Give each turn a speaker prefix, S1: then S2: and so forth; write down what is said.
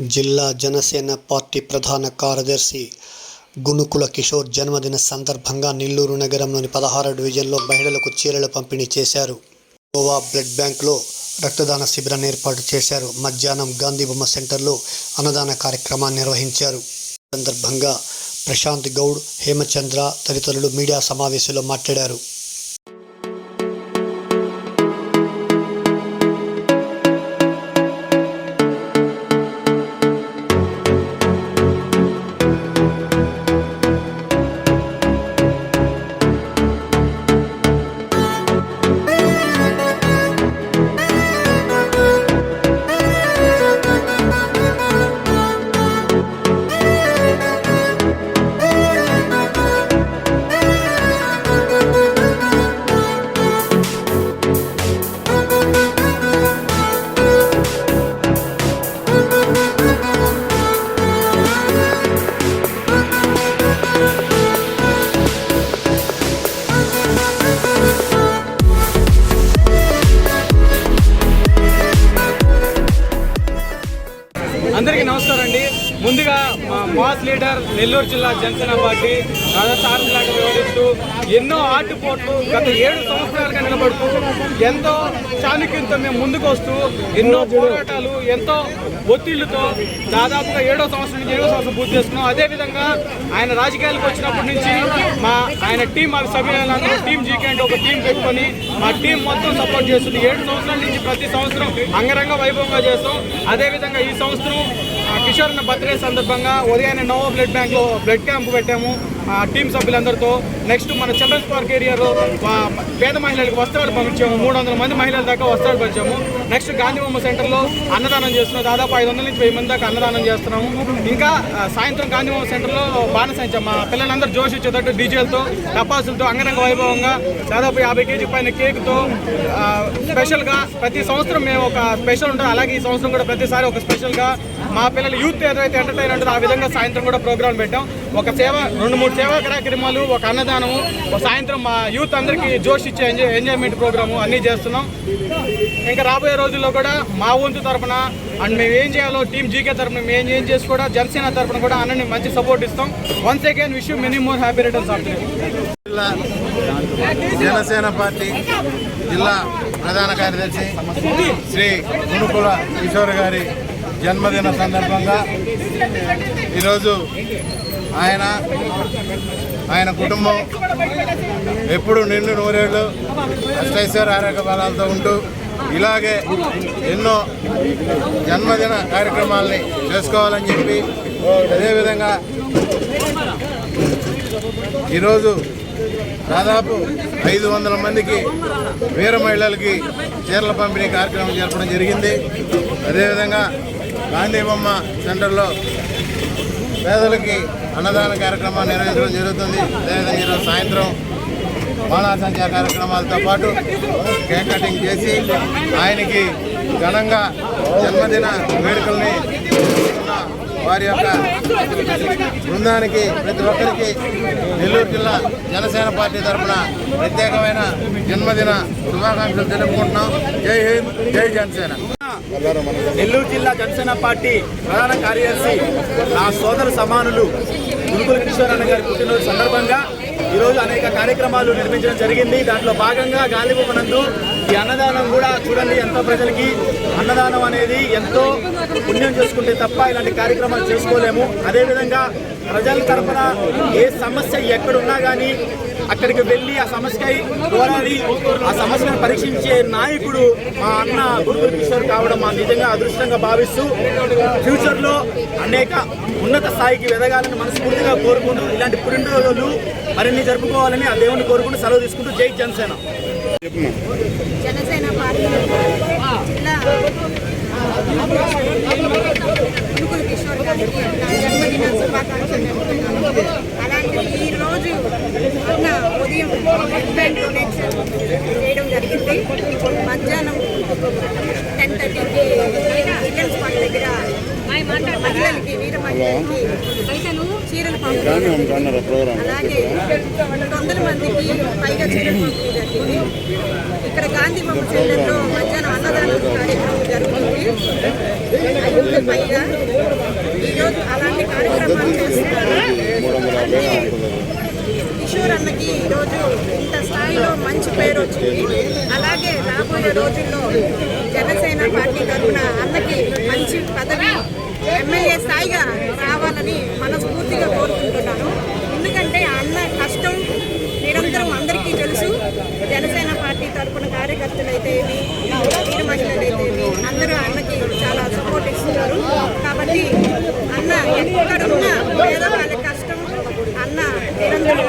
S1: జిల్లా జనసేన పార్టీ ప్రధాన కార్యదర్శి గునుకుల కిషోర్ జన్మదిన సందర్భంగా నెల్లూరు నగరంలోని పదహారు డివిజన్లో మహిళలకు చీరలు పంపిణీ చేశారు. గోవా బ్లడ్ బ్యాంక్లో రక్తదాన శిబిరాన్ని ఏర్పాటు చేశారు. మధ్యాహ్నం గాంధీ బొమ్మ సెంటర్లో అన్నదాన కార్యక్రమాన్ని నిర్వహించారు. సందర్భంగా ప్రశాంత్ గౌడ్ హేమచంద్ర తదితరులు మీడియా సమావేశంలో మాట్లాడారు.
S2: నమస్కారం అండి. ముందుగా మా మాస్ లీడర్ నెల్లూరు జిల్లా జనసేన పార్టీ రాజసారథిలాగా వివరిస్తూ ఎన్నో ఆటుపోట్లు గత ఏడు సంవత్సరాలుగా నిలబడుతూ ఎంతో చాణక్యంతో మేము ముందుకు వస్తూ ఎన్నో పోరాటాలు ఎంతో ఒత్తిళ్ళతో దాదాపుగా ఏడో సంవత్సరం నుంచి ఏడో సంవత్సరం పూర్తి చేస్తున్నాం అదేవిధంగా ఆయన రాజకీయాలకు వచ్చినప్పటి నుంచి మా ఆయన టీం మా సభ్యులందరూ టీం జీకే అంటే ఒక టీం పెట్టుకొని మా టీం మొత్తం సపోర్ట్ చేస్తుంది. ఏడు సంవత్సరాల నుంచి ప్రతి సంవత్సరం అంగరంగ వైభవంగా చేస్తాం. అదేవిధంగా ఈ సంవత్సరం కిషోర్ అన్న బర్త్డే సందర్భంగా ఉదయాన్నే నోవో బ్లడ్ బ్యాంక్లో బ్లడ్ క్యాంప్ పెట్టాము. ఆ, టీం సభ్యులందరితో నెక్స్ట్ మన చిల్డ్రన్స్ పార్క్ ఏరియాలో పేద మహిళలకు వస్త్రాలు పంపించాము. మూడు వందల మంది మహిళల దాకా వస్త్రాలు పంచాము నెక్స్ట్ గాంధీ బొమ్మ సెంటర్లో అన్నదానం చేస్తున్నాం. దాదాపు ఐదు వందల నుంచి వెయ్యి మంది దాకా అన్నదానం చేస్తున్నాము. ఇంకా సాయంత్రం గాంధీ బొమ్మ సెంటర్లో బాణసంచ మా పిల్లలందరూ జోష్ ఇచ్చేటట్టు డీజేలతో టపాసులతో అంగరంగ వైభవంగా దాదాపు యాభై కేజీ పైన కేక్తో స్పెషల్గా ప్రతి సంవత్సరం మేము ఒక స్పెషల్ ఉంటాం అలాగే ఈ సంవత్సరం కూడా ప్రతిసారి ఒక స్పెషల్గా మా పిల్లలు యూత్ ఏదైతే ఎంటర్టైన్ ఉంటుందో ఆ విధంగా సాయంత్రం కూడా ప్రోగ్రామ్ పెట్టాం. ఒక సేవ రెండు మూడు సేవా కార్యక్రమాలు ఒక అన్నదానము ఒక సాయంత్రం మా యూత్ అందరికీ జోష్ ఇచ్చే ఎంజాయ్ ఎంజాయ్మెంట్ ప్రోగ్రాము అన్నీ చేస్తున్నాం. ఇంకా రాబోయే రోజుల్లో కూడా మా వంతు తరఫున అండ్ మేము ఏం చేయాలో టీం జీకే తరపున మేము ఏం చేసి కూడా జనసేన తరపున కూడా అన్నని మంచి సపోర్ట్ ఇస్తాం. Once again wish many more happy returns of
S3: Janasena party జిల్లా ప్రధాన కార్యదర్శి శ్రీ గునుకుల కిషోర్ గారి జన్మదిన సందర్భంగా ఈరోజు ఆయన ఆయన కుటుంబం ఎప్పుడు నిండు నూరేళ్ళు అష్టైశ్వర ఆరోగ్య బలాలతో ఉంటూ ఇలాగే ఎన్నో జన్మదిన కార్యక్రమాల్ని చేసుకోవాలని చెప్పి అదేవిధంగా ఈరోజు దాదాపు ఐదు వందల మందికి వీర మహిళలకి చీరల పంపిణీ కార్యక్రమం జరపడం జరిగింది. అదేవిధంగా గాంధీ బొమ్మ సెంటర్లో పేదలకి అన్నదాన కార్యక్రమాన్ని నిర్వహించడం జరుగుతుంది. అదేవిధంగా ఈరోజు సాయంత్రం బాణాసంఖ్య కార్యక్రమాలతో పాటు కేక్ కటింగ్ చేసి ఆయనకి ఘనంగా జన్మదిన వేడుకల్ని వారి యొక్క బృందానికి ప్రతి ఒక్కరికి నెల్లూరు జిల్లా జనసేన పార్టీ తరఫున ప్రత్యేకమైన జన్మదిన శుభాకాంక్షలు తెలుపుకుంటున్నాం. జై హింద్ జై జనసేన.
S4: నెల్లూరు జిల్లా జనసేన పార్టీ ప్రధాన కార్యదర్శి నా సోదర సమానులు గురుకుల కిషోర్ అన్న గారి పుట్టినరోజు సందర్భంగా ఈరోజు అనేక కార్యక్రమాలు నిర్మించడం జరిగింది. దాంట్లో భాగంగా గాలిబొమ్మ ఈ అన్నదానం కూడా చూడండి ఎంతో ప్రజలకి అన్నదానం అనేది ఎంతో పుణ్యం చేసుకుంటే తప్ప ఇలాంటి కార్యక్రమాలు చేసుకోలేము. అదేవిధంగా ప్రజల తరఫున ఏ సమస్య ఎక్కడున్నా కానీ అక్కడికి వెళ్ళి ఆ సమస్యకై పోరాడి ఆ సమస్యను పరీక్షించే నాయకుడు మా అన్న గురుగురు కిషోర్ కావడం మా నిజంగా అదృష్టంగా భావిస్తూ ఫ్యూచర్లో అనేక ఉన్నత స్థాయికి ఎదగాలని మనస్ఫూర్తిగా కోరుకుంటూ ఇలాంటి పుట్టినరోజులు మరిన్ని జరుపుకోవాలని ఆ దేవుని కోరుకుంటూ సెలవు తీసుకుంటూ జై జనసేన.
S5: జనసేన పార్టీ కిషోర్ గారికి నా జన్మదిన శుభాకాంక్షలు అలాంటి ఈ రోజు ఉదయం బ్లడ్ బ్యాంక్ డొనేషన్ చేయడం జరిగింది. మధ్యాహ్నం టెన్ థర్టీకి చిల్డ్రన్స్ పార్క్ దగ్గర మహిళలు చీరలు అలాగే వందల మందికి పైగా చీరలు పంపిణీ ఇక్కడ గాంధీ బొమ్మ సెంటర్లో మధ్యాహ్నం కార్యక్రమం జరుగుతుంది. పైగా ఈరోజు అలాంటి కార్యక్రమాలు చేస్తున్నారు. కిషోర్ అన్నకి ఈరోజు ఇంత స్థాయిలో మంచి పేరు వచ్చింది. అలాగే రాబోయే రోజుల్లో జనసేన పార్టీ తరఫున అన్నకి మంచి పదవి ఎమ్మెల్యే స్థాయిగా రావాలని మనస్ఫూర్తిగా కోరుకుంటున్నాను. ఎందుకంటే అన్న కష్టం నిరంతరం అందరికీ తెలుసు. జనసేన పార్టీ తరఫున కార్యకర్తలు అయితే వీర మహిళలు అయితే అందరూ అన్నకి చాలా సపోర్ట్ ఇస్తున్నారు. కాబట్టి అన్న ఎక్కడున్న పేదవాళ్ళ కష్టం అన్న నిరంతరం